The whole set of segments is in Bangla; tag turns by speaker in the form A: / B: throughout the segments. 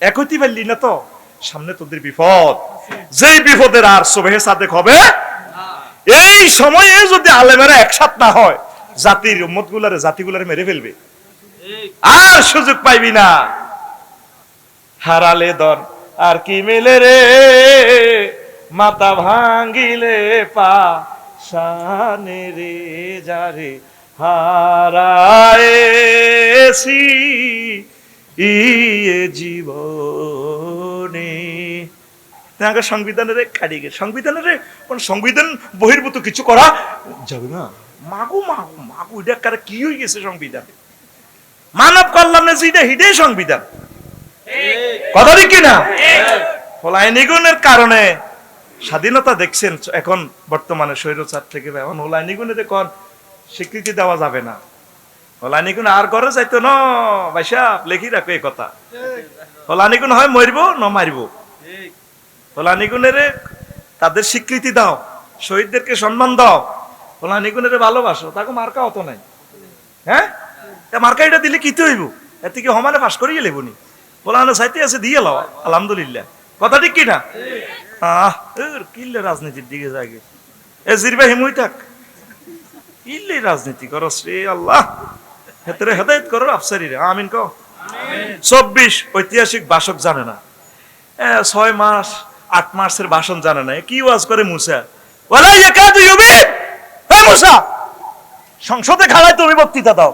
A: এক হইতে পারলি না তো? সামনে তোদের বিপদ। যেই বিপদের আর সোবেহে সাদেক হবে, এই সময়ে যদি আলেমেরা একসাথ না হয়, জাতির উম্মত গুলারে জাতিগুলারে মেরে ফেলবে। আর সুযোগ পাইবি না। হারালে দন, আর কি মেলে রে? মাথা ভাঙ্গিলে পা শানে রে যারে হারায়েছি। ইয়ে জীবনে। সংবিধানের কাটিয়ে সংবিধানের সংবিধান বহির্ভূত কিছু করা যাবে না। এটা কারা কি হয়ে গেছে সংবিধান? মানব কল্যাণে যেটা হিডে সংবিধান। কথা ঠিক কিনা? কারণে স্বাধীনতা দেখছেন, এখন বর্তমানে স্বৈরচার থেকে, এখন হোলাইনিগুণের এখন স্বীকৃতি দেওয়া যাবে না। হোলাইনিগুণ আর ঘরে যাইতো ন? বাইসা লেখি রাখো এই কথা। হোলানিগুণ হয় মরবো ন মারিব হোলানিগুণের তাদের স্বীকৃতি দাও শহীদদেরকে সম্মান দাও হোলানিগুণের ভালোবাসো তাকে মার্কা অত নাই। হ্যাঁ? তা মার্কা এটা দিলে কি হইব এর থেকে সমানে পাস করিয়ে লেবনি ফলানো সাইতে আছে দিয়ে লও আলহামদুলিল্লাহ। কথা ঠিক কি না? আহ কিল্লে রাজনীতির দিকে যাগে এ জিরবা হিমুই থাক। কিল্লে রাজনীতি করস রে আল্লাহ? হেতরে হেদায়ত করো, আফসারি রে। আমিন কও। চব্বিশ ঐতিহাসিক বাসক জানে না। ছয় মাস, আট মাসের ভাষণ জানে না। কি ওয়াজ করে মুসা? মুসা! সংসদে খাড়ায় তুমি বক্তৃতা দাও।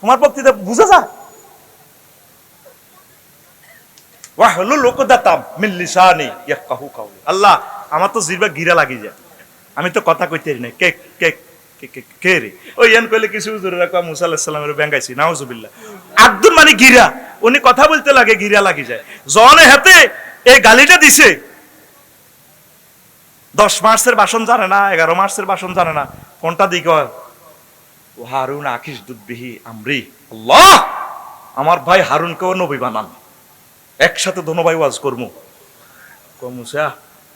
A: তোমার বক্তৃতা বুঝে যা ওয়াহলু লোকদাতাম মিন লিসানি ইয়াফকাহু কাওলি। আল্লাহ, আমার তো জিরবা গিরা লাগি যায়। আমি তো কথা কইতে না কেক কে কে রে? ওই কইলে কিছু হুজুর রাখা মুসা ব্যাঙ্গাইছি আব্দুল মানে গিরা। উনি কথা বলতে লাগে, গিরা লাগি যায়। জনে হাতে এই গালিটা দিছে। দশ মাসের বাসন জানে না, এগারো মাসের বাসন জানে না। কোনটা দিকে হারুন আকিস দুধবিহি আমরি। আল্লাহ! আমার ভাই হারুনকেও নবী বানান। একসাথে দোনো ভাই ওয়াজ করব কমুসা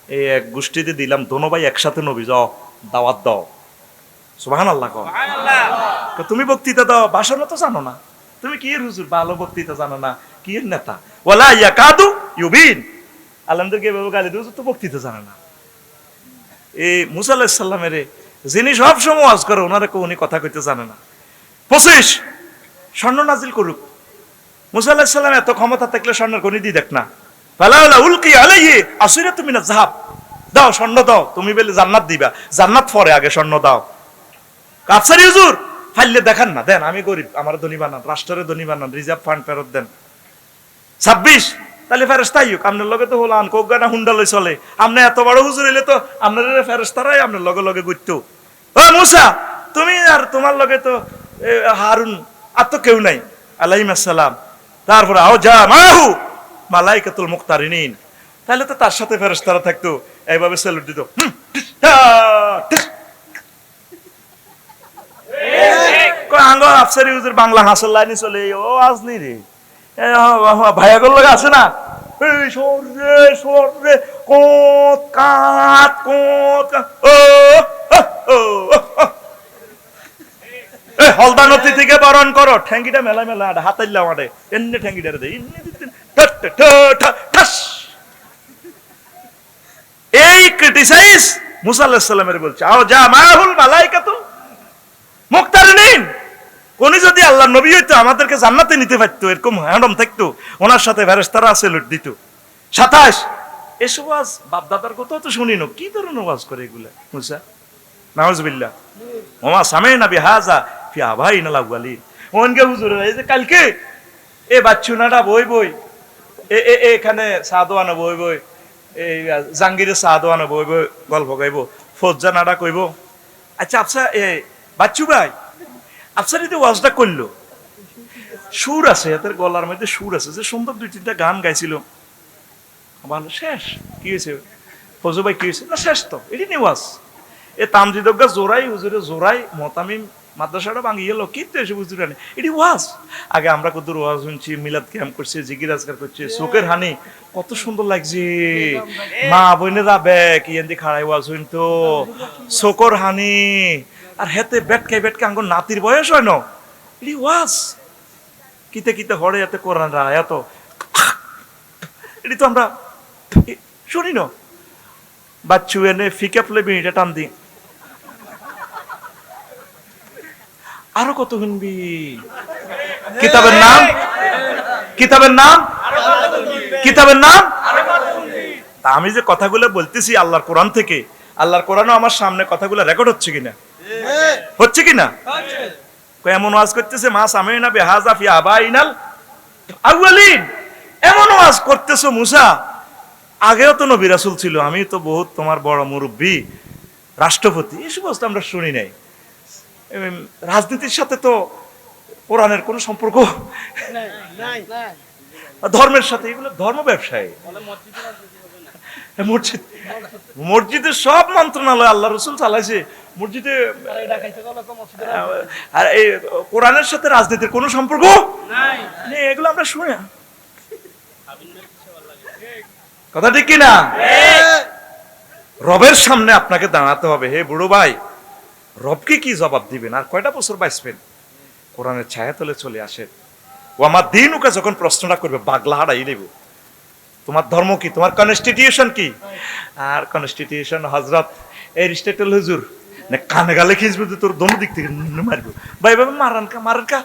A: এই এক গোষ্ঠীতে দিলাম দোনো ভাই একসাথে নবী, যাও, দাওয়াত দাও। সুবাহান আল্লাহ তুমি বক্তৃতা দাও ভাষণও তো জানো না। তুমি কি হুজুর ভালো বক্তৃতা জানো না কি নেতা? ওলা ইয়া কাদু ইউবিন আলমদেরকে এভাবে গালি দিয়ে তো বক্তৃতা জানে না। এই মুসা আলাহিসাল্লামের যিনি সব সময় ওয়াজ করে ওনারা কেউ উনি কথা কইতে জানে না। পঁচিশ স্বর্ণ নাজিল করুক। মুসা আলাহিসাল্লাম এত ক্ষমতা থাকলে স্বর্ণের গণি দিয়ে দেখ না। ফালাউলা উলকি আলাইহি আসিরা তুমি না জাহাব দাও স্বর্ণ দাও তুমি বলে জান্নাত দিবা। জান্নাত পরে আগে স্বর্ণ দাও। কাপসারি হুজুর ফাইলে দেখান না দেন আমি গরিব আমার ধনী বানান রাষ্ট্রের ধনী বানান রিজার্ভ ফান্ড ফেরত দেন। ছাব্বিশ তাহলে ফেরেস্তাই হোক আপনার লগে তো হলান চলে আপনি এত বড় হুজুর হইলে তো আপনার ফেরেস্তারাই আপনার লগে লগে গুইত ও মুসা তুমি আর তোমার লগে তো হারুন আর তো কেউ নাই। আলাইহিম আসসালাম। তারপরে আও যা মাহু মালাইকাতুল মুক্তারিনিন। তাহলে তো তার সাথে ফেরেস্তারা থাকতো এইভাবে সেলুট দিত। হুম, আঙ্গ আফসারি হুজুর বাংলা হাসল লাইনে চলে ও রে। আছে না? এই হলদা থেকে বরণ করো ঠ্যাঙ্গিটা মেলা মেলা হাতাইলা আমাদের এমনি ঠ্যাঙ্গিটা দে এই ক্রিটিসাইজ সাল্লামের বলছে, আও যা, মাহুল মালাইকাতু মুক্তারিনিন কোনি যদি আল্লাহ নবী হইতো, আমাদেরকে জান্নাতে নিতে পারতো, এরকম হ্যান্ডম থাকতো। ওনার সাথে ফেরেস্তারা আছে লুট দিত। সাতাশ, এসব ওয়াজ বাপদাদার কথা তো শুনি না। কি ধরনের ওয়াজ করে এগুলা, মুসা? নাউজবিল্লাহ। ওমা সামে না বিহাজা ফি আভাই না লাগালি ওনকে হুজুর, এই যে কালকে এ বাচ্চুনাটা বই বই, এ এ এখানে সাদোয়ানো বই বই, এই জাঙ্গিরে সাদোয়ানো বই বই গল্প গাইব ফজ্জা নাডা কইব। আচ্ছা আফসা এ বাচ্চু ভাই আফসার যদি ওয়াজটা করল। সুর আছে এদের গলার মধ্যে সুর আছে। যে সুন্দর দুই তিনটা গান গাইছিল। ভালো শেষ কি হয়েছে? ফজু ভাই কি হয়েছে? না শেষ তো এটি নিয়ে ওয়াজ। এ তামজিদজ্ঞা জোরাই হুজুরে জোরাই মতামিম মাদ্রাসাটা ভাঙি গেল কিন্তু এসে বুঝতে পারেন। এটি ওয়াজ। আগে আমরা কত ওয়াজ শুনছি মিলাদ ক্যাম্প করছি জিকির আজকার করছি চোখের হানি কত সুন্দর লাগছে। মা বইনে যাবে কি এন্দি খাড়াই ওয়াজ শুনতো। চোখর হানি। আর হেতে বেটকে বেটকে আঙ্গুর নাতির বয়স হয় না? ওয়াজ কিতে কিতে হরে এতে কোরআন এত। এটি তো আমরা শুনি না। বাচ্চু এনে ফিকা ফুলে বিড়িটা টান দি। আরও কত শুনবি? কিতাবের নাম? কিতাবের নাম? কিতাবের নাম? আমি যে কথাগুলো বলতেছি আল্লাহর কোরআন থেকে, আল্লাহর কোরআনও আমার সামনে কথাগুলো রেকর্ড হচ্ছে কিনা? হচ্ছে কিনা? কই এমন ওয়াজ করতেছে মা সামিনা বেহাজা ফি আবাইনাল আউয়ালিন। এমন ওয়াজ করতেছো মুসা। আগেও তো নবী রাসূল ছিল আমি তো বহুত তোমার বড় মুরব্বী রাষ্ট্রপতি এই সমস্ত আমরা শুনি নাই। রাজনীতির সাথে তো কোরআনের কোনো সম্পর্ক ধর্মের সাথে এগুলো ধর্ম ব্যবসায়ী। মসজিদ মসজিদের সব মন্ত্রণালয় আল্লাহ রসুল চালাইছে। মসজিদে আর এই কোরআনের সাথে রাজনীতির কোনো সম্পর্ক? নেই। এগুলো আমরা শুনে। কথা ঠিক কিনা? রবের সামনে আপনাকে দাঁড়াতে হবে। হে বুড়ো ভাই রবকে কি জবাব দিবেন? আর কয়টা বছর বাঁচবেন? কোরআনের ছায়া তলে চলে আসেন। ও আমার দিন ওকে যখন প্রশ্নটা করবে বাগলা হারাই নেব। তোমার ধর্ম কি? তোমার কনস্টিটিউশন কি? আর কনস্টিটিউশন হজরত এই স্টেটল হুজুর। না কানে গালে খিঁচবে তো তোর দোনো দিক থেকে মারবো। ভাই ভাই, মারান কা মারান কা।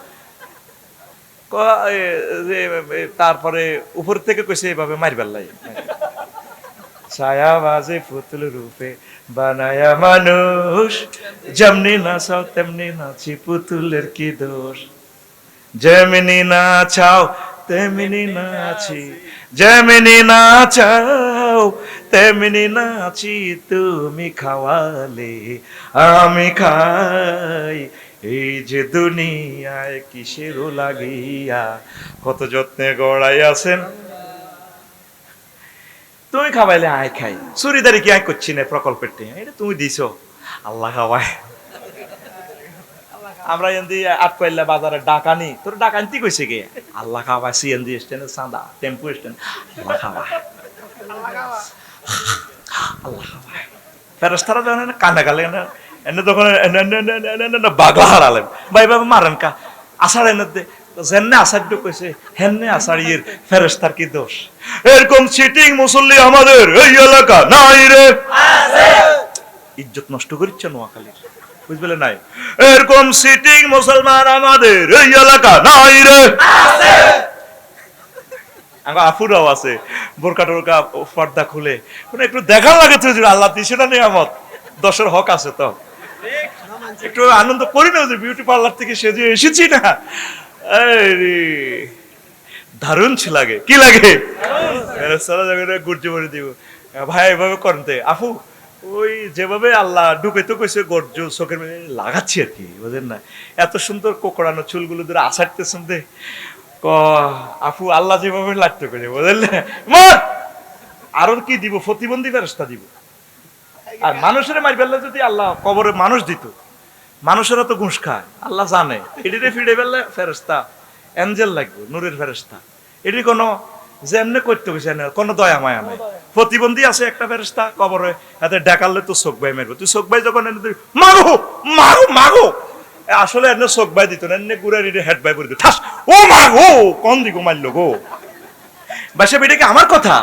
A: তারপরে উপর থেকে কইছে এভাবে মারবার লাই ছায়া বাজে পুতুল রূপে বানায়া মানুষ, যেমনি নাচাও তেমনি নাচি পুতুলের কি দোষ? যেমনি নাচাও তেমনি নাচি, যেমনি নাচাও, তেমনি নাচি তুমি খাওয়ালে। আমি খাই এই যে দুনিয়ায় কিসেরও লাগিয়া, কত যত্নে গড়াই আছেন। তুমি খাওয়াইলে আয় খাই। চুরিদারি কি আয় করছি না প্রকল্পের এটা তুমি দিছো। আল্লাহ খাওয়ায়। আমরা এন্দি আট কইলা বাজারে ডাকানি তোর ডাকান্তি কইছে কে? আল্লাহ খাওয়ায় সিএনজি স্ট্যান্ড সাদা টেম্পু স্ট্যান্ড। আল্লাহ খাওয়ায়। আল্লাহ খাওয়ায়। ফেরস্তারা জানে না কান্দা গালে না এনে তখন বাগলা হারালেন। ভাই বাবা মারেন কা? আসার এনে দে যেনে আসার কইছে হেন্নে আসার ইয়ের ফেরেস্তার কি দোষ? এরকম সিটিং মুসল্লি আমাদের এই এলাকা নাই রে। ইজ্জত নষ্ট করিচ্ছে নোয়াখালীর। বুঝবে নাই? এরকম সিটিং মুসলমান আমাদের এই এলাকা নাই রে। আমার আফুরাও আছে বোরকা টোরকা পর্দা খুলে। মানে একটু দেখা লাগে তো আল্লাহ দিছে না নিয়ামত। দশের হক আছে তো। একটু আনন্দ করি না যে বিউটি পার্লার থেকে সেজে এসেছি না। দারুণ ছিল লাগে। কি লাগে? সারা গুর্জে ভরে দিব। ভাই এভাবে করেন আফু ওই যেভাবে আল্লাহ ঢুকে তো কইছে গর্জ চোখের মধ্যে লাগাচ্ছি আর কি, বুঝেন না? এত সুন্দর কোকড়ানো চুলগুলো ধরে আসারতে শুনতে ক, আফু, আল্লাহ যেভাবে লাগতে করে বুঝলেন মর! আরও কি দিব? প্রতিবন্ধী ব্যবস্থা দিব। আর মানুষের মারি ফেললে যদি আল্লাহ কবরে মানুষ দিত, মানুষেরা তো ঘুষ খায়, আল্লাহ জানে। এটিতে ফিরে ফেললে ফেরস্তা এঞ্জেল লাগবে, নূরের ফেরস্তা এটি কোনো যেমনে করতে গেছে কোনো দয়া, মায়া নাই। প্রতিবন্ধী আছে একটা ফেরস্তা কবরে হাতে ডাকালে তো চোখ বাই মারবে। তুই চোখ বাই যখন এনে দিবি, মাগো মাগো আসলে এনে চোখ বাই দিত না এনে গুড়ে রিডে হেড বাই করে দিত। ঠাস ও মাগো কোন দিকে মারলো গো? বাসা বেটা কি আমার কথা?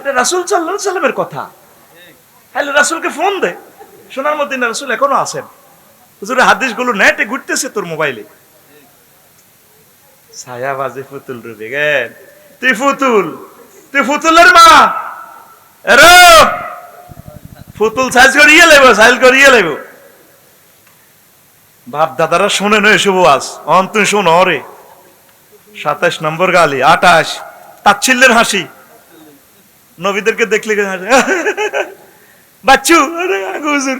A: এটা রাসুল সাল্লাহ সাল্লামের কথা। হ্যালো রাসুলকে ফোন দে। সোনার মধ্যে না রাসুল এখনও আছেন। হুজুরের হাদিসগুলো নেটে ঘুরতেছে তোর মোবাইলে। ছায়া বাজে ফুতুল রুবে গেন তুই ফুতুল তুই ফুতুলের মা। ফুতুল সাইজ করিয়ে লেব সাইজ করিয়ে লেব বাপ দাদারা শুনে নয় শুভ আজ। অন তুই শোন রে সাতাশ নম্বর গালি, আটাশ। তাচ্ছিল্যের হাসি। নবীদেরকে দেখলে বাচ্চু, আরে হুজুর।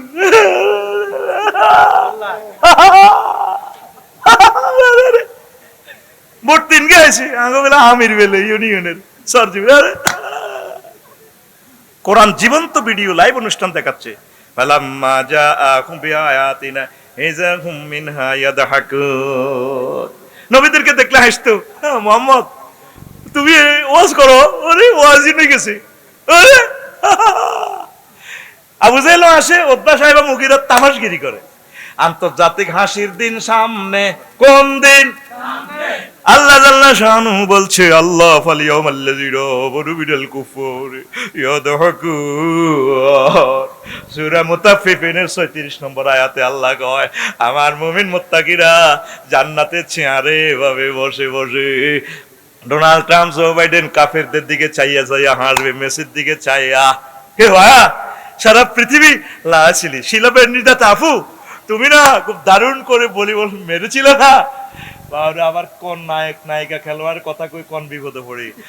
A: ভোট তিন গেছে আগে বেলা আমির বেলে, ইউনিয়নের। সরজি কোরআন জীবন্ত ভিডিও লাইভ অনুষ্ঠান দেখাচ্ছে। নবীদেরকে দেখলে হাসতো মোহাম্মদ, তুমি ওয়াজ করো। আরে ওয়াজই নিয়ে গেছে। আরে আবু জেহেলও আসে, ওদ্দা সাহেব মুগিরা তামাশগিরি করে। আন্তর্জাতিক হাসির দিন সামনে, কোন দিন? আল্লাহ জাল্লা শানু বলছে, আল্লাহ বিনাল কুফর সূরা মুতাফফিফিনের 36 নম্বর আয়াতে আল্লাহ কয়, আমার মুমিন মুত্তাকিরা জান্নাতে চেয়ারে ভাবে বসে বসে। ডোনাল্ড ট্রাম্প, জো বাইডেন কাফেরদের দিকে চাইয়া চাইয়া হাসবে, মেসির দিকে চাইয়া। হে ভাইয়া সারা পৃথিবী লাছিলি শিলাবের নির্দাতা আফু, তুমি না খুব দারুণ করে বলি বল মেরেছিল না? বাবা আবার কোন নায়ক নায়িকা খেলোয়াড় কথা কই কোন বিপদে পড়ি?